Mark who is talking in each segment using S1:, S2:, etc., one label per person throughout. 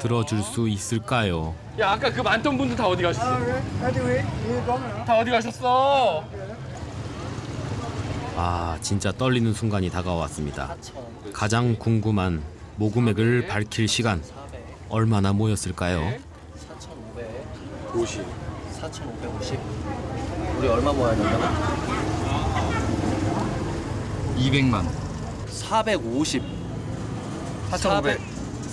S1: 들어줄 수 있을까요?
S2: 야 아까 그 많던 분들 다 어디 가셨어? 다 어디 가셨어?
S1: 아 진짜 떨리는 순간이 다가왔습니다. 가장 궁금한 모금액을 밝힐 시간 얼마나 모였을까요?
S3: 50 4,550 우리 얼마 모아야 된다고?
S2: 200만.
S3: 450
S2: 4,500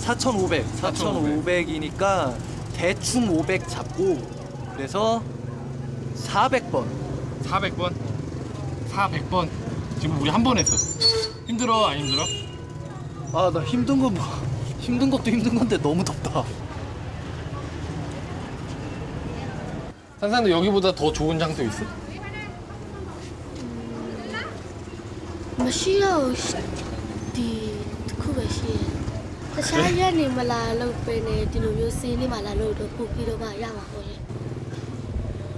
S3: 4,500. 4,500이니까 대충 500 잡고 그래서 400번.
S2: 400번? 400번. 지금 우리 한 번 했어. 힘들어? 안 힘들어?
S3: 아, 나 힘든 건 뭐. 힘든 것도 힘든 건데 너무 덥다.
S2: 산산도 여기보다 더 좋은 장소 있어?
S4: 나 싫어. 네, 그거 싫어. တယ်။တခြားရက်နေမလာလို့ပဲနေဒီလိုမျိုးစင်းနေမှလာလို့တော့ပို့ပြီးတော့မှရမှာပေါ့လေ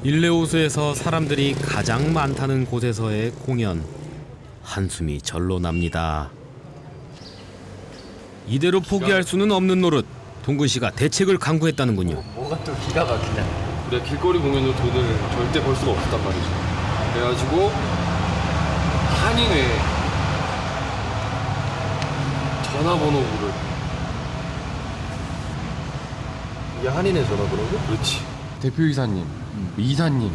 S1: 일레호수에서 사람들이 가장 많다는 곳에서의 공연 한숨이 절로 납니다. 이대로 포기할 수는 없는 노릇 동근 씨가 대책을 강구했다는군요.
S3: 뭐가 또 기가 막히냐
S2: 우리가 길거리 공연으로 돈을 절대 벌 수가 없단 말이죠. 그래가지고 한인회 전화번호부
S3: 이게 한인의 전화번호고?
S2: 그렇지 대표이사님 이사님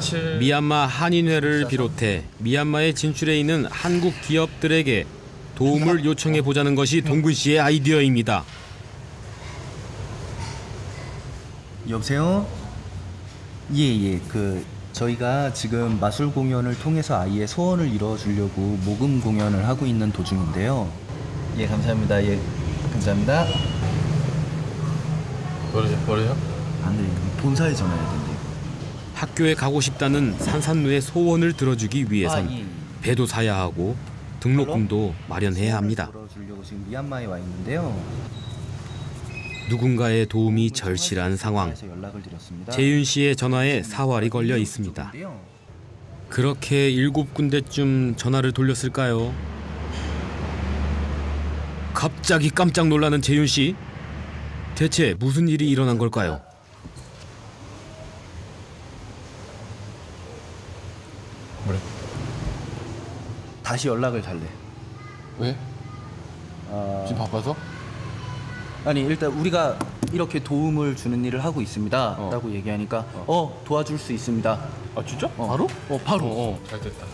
S3: 07
S1: 미얀마 한인회를 비롯해 미얀마에 진출해 있는 한국 기업들에게 도움을 요청해 보자는 것이 동근 씨의 아이디어입니다.
S5: 여보세요? 예, 예. 그 저희가 지금 마술 공연을 통해서 아이의 소원을 이뤄 주려고 모금 공연을 하고 있는 도중인데요. 예, 감사합니다. 예. 감사합니다.
S2: 뭐래요? 뭐래요?
S5: 안 돼. 본사에 전화해야 된대요.
S1: 학교에 가고 싶다는 산산누의 소원을 들어주기 위해선
S5: 아, 예, 예.
S1: 배도 사야 하고 등록금도 마련해야 합니다.
S5: 주려고 지금 미얀마에 와 있는데요.
S1: 누군가의 도움이 절실한 상황. 재윤 씨의 전화에 사활이 걸려 있습니다. 그렇게 일곱 군데쯤 전화를 돌렸을까요? 갑자기 깜짝 놀라는 재윤 씨. 대체 무슨 일이 일어난 걸까요?
S5: 다시 연락을 달래.
S2: 왜?
S5: 아,
S2: 지금 바빠서?
S5: 아니 일단 우리가 이렇게 도움을 주는 일을 하고 있습니다.라고 얘기하니까 어 도와줄 수 있습니다.
S2: 아 진짜?
S5: 어.
S2: 바로?
S5: 어 바로.
S2: 어, 어, 잘 됐다.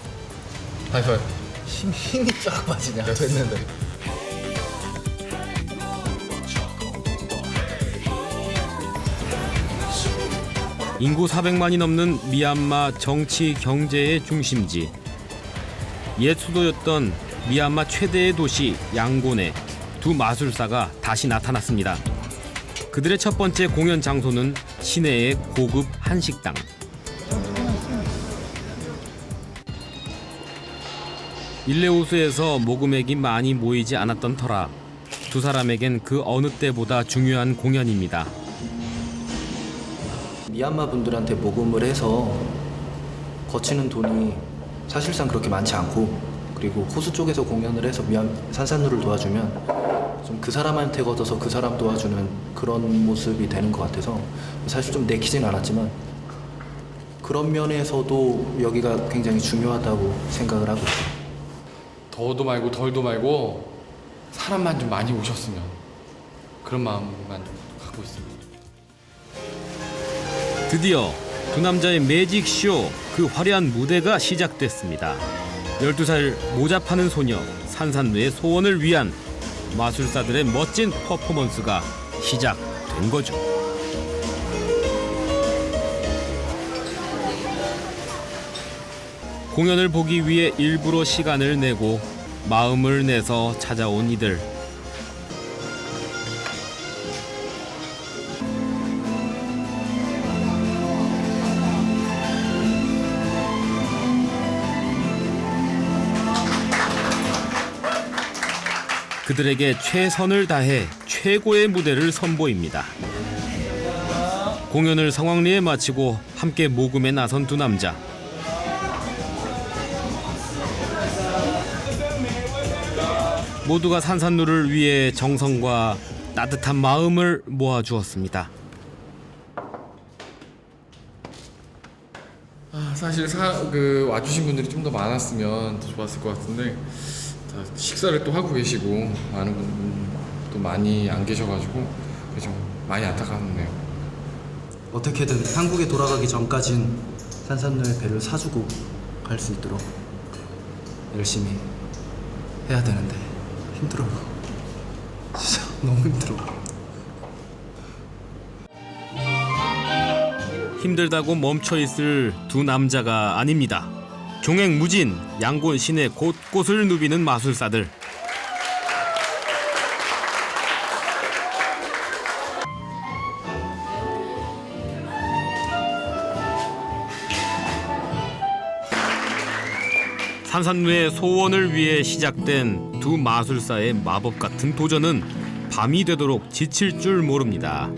S2: 다시 해.
S5: 힘, 힘이 쫙 빠지냐 됐는데.
S1: 인구 400만이 넘는 미얀마 정치 경제의 중심지. 옛 수도였던 미얀마 최대의 도시 양곤에 두 마술사가 다시 나타났습니다. 그들의 첫 번째 공연 장소는 시내의 고급 한식당. 일레호수에서 모금액이 많이 모이지 않았던 터라 두 사람에겐 그 어느 때보다 중요한 공연입니다.
S3: 미얀마 분들한테 모금을 해서 거치는 돈이 사실상 그렇게 많지 않고 그리고 호수 쪽에서 공연을 해서 미얀 산산루를 도와주면 좀 그 사람한테 걷어서 그 사람 도와주는 그런 모습이 되는 것 같아서 사실 좀 내키진 않았지만 그런 면에서도 여기가 굉장히 중요하다고 생각을 하고 있어요.
S2: 더도 말고 덜도 말고 사람만 좀 많이 오셨으면 그런 마음만 좀 갖고 있습니다.
S1: 드디어 두 남자의 매직 쇼, 그 화려한 무대가 시작됐습니다. 12살 모자 파는 소녀 산산루의 소원을 위한 마술사들의 멋진 퍼포먼스가 시작된 거죠. 공연을 보기 위해 일부러 시간을 내고 마음을 내서 찾아온 이들. 그들에게 최선을 다해 최고의 무대를 선보입니다. 공연을 성황리에 마치고 함께 모금에 나선 두 남자. 모두가 산산루를 위해 정성과 따뜻한 마음을 모아주었습니다.
S2: 아, 사실 사, 그 와주신 분들이 좀 더 많았으면 더 좋았을 것 같은데 다 식사를 또 하고 계시고 많은 분도 많이 안 계셔가지고 좀 많이 안타깝네요.
S3: 어떻게든 한국에 돌아가기 전까진 산산루의 배를 사주고 갈 수 있도록 열심히 해야 되는데 힘들어요. 진짜 너무 힘들어.
S1: 힘들다고 멈춰 있을 두 남자가 아닙니다. 종횡무진 양곤 시내 곳곳을 누비는 마술사들. 산산루의 소원을 위해 시작된 두 마술사의 마법 같은 도전은 밤이 되도록 지칠 줄 모릅니다.